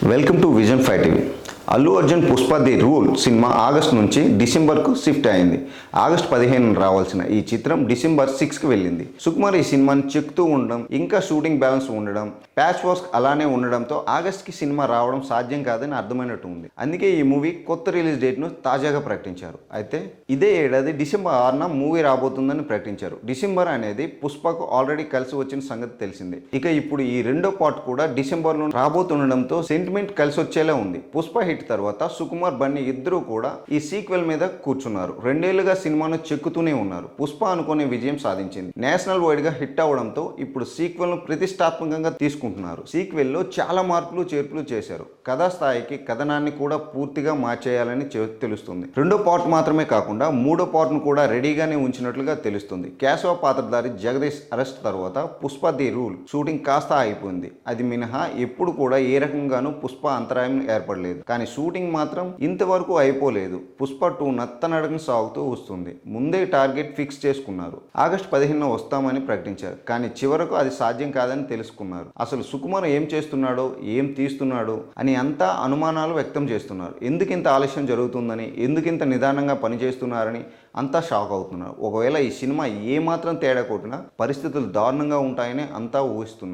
welcome to vision five TV Allu Arjun Pushpa the rule cinema August నుంచి డిసెంబర్కు shift అయింది. August పదిహేను రావాల్సిన ఈ చిత్రం డిసెంబర్ సిక్స్కి వెళ్ళింది. సుకుమార్ ఈ సినిమాని చెక్తూ ఉండడం ఇంకా షూటింగ్ బ్యాలెన్స్ ఉండడం ప్యాచ్ వర్క్ అలానే ఉండడంతో ఆగస్ట్కి సినిమా రావడం సాధ్యం కాదని అర్థమైనట్టు ఉంది. అందుకే ఈ మూవీ కొత్త రిలీజ్ డేట్ను తాజాగా ప్రకటించారు. అయితే ఇదే ఏడాది డిసెంబర్ ఆరున మూవీ రాబోతుందని ప్రకటించారు. డిసెంబర్ అనేది పుష్పకు ఆల్రెడీ కలిసి వచ్చిన సంగతి తెలిసింది. ఇక ఇప్పుడు ఈ రెండో పార్ట్ కూడా డిసెంబర్లో రాబోతుండడంతో సెంటిమెంట్ కలిసి వచ్చేలా ఉంది. పుష్ప హిట్ తర్వాత సుకుమార్ బన్నీ ఇద్దరూ కూడా ఈ సీక్వెల్ మీద కూర్చున్నారు. రెండేళ్ళుగా సినిమాను చెక్కుతూనే ఉన్నారు. పుష్ప అనుకునే విజయం సాధించింది. నేషనల్ వైడ్గా హిట్ అవడంతో ఇప్పుడు సీక్వెల్ను ప్రతిష్టాత్మకంగా తీసుకుంటున్నారు. సీక్వెల్లో చాలా మార్పులు చేర్పులు చేశారు. కథా స్థాయికి కథనాన్ని కూడా పూర్తిగా మార్చేయాలని తెలుస్తుంది. రెండో పార్ట్ మాత్రమే కాకుండా మూడో పార్ట్ను కూడా రెడీగానే ఉంచినట్లుగా తెలుస్తుంది. కేశవ పాత్రధారి జగదీష్ అరెస్ట్ తర్వాత పుష్ప ది రూల్ షూటింగ్ కాస్త అయిపోయింది అది మినహా ఎప్పుడు కూడా ఏ రకంగానూ పుష్ప అంతరాయం ఏర్పడలేదు. కానీ షూటింగ్ మాత్రం ఇంతవరకు అయిపోలేదు. పుష్ప టూ నత్తనడకన సాగుతూ వస్తుంది. ముందే టార్గెట్ ఫిక్స్ చేసుకున్నారు. ఆగస్ట్ పదిహేను వస్తామని ప్రకటించారు. కానీ చివరకు అది సాధ్యం కాదని తెలుసుకున్నారు. అసలు సుకుమార్ ఏం చేస్తున్నాడో ఏం తీస్తున్నాడో అని అంతా అనుమానాలు వ్యక్తం చేస్తున్నారు. ఎందుకింత ఆలస్యం జరుగుతుందని ఎందుకు ఇంత నిదానంగా పనిచేస్తున్నారని అంతా షాక్ అవుతున్నారు. ఒకవేళ ఈ సినిమా ఏమాత్రం తేడా కొట్టినా పరిస్థితులు దారుణంగా ఉంటాయని అంతా ఊహిస్తున్నారు.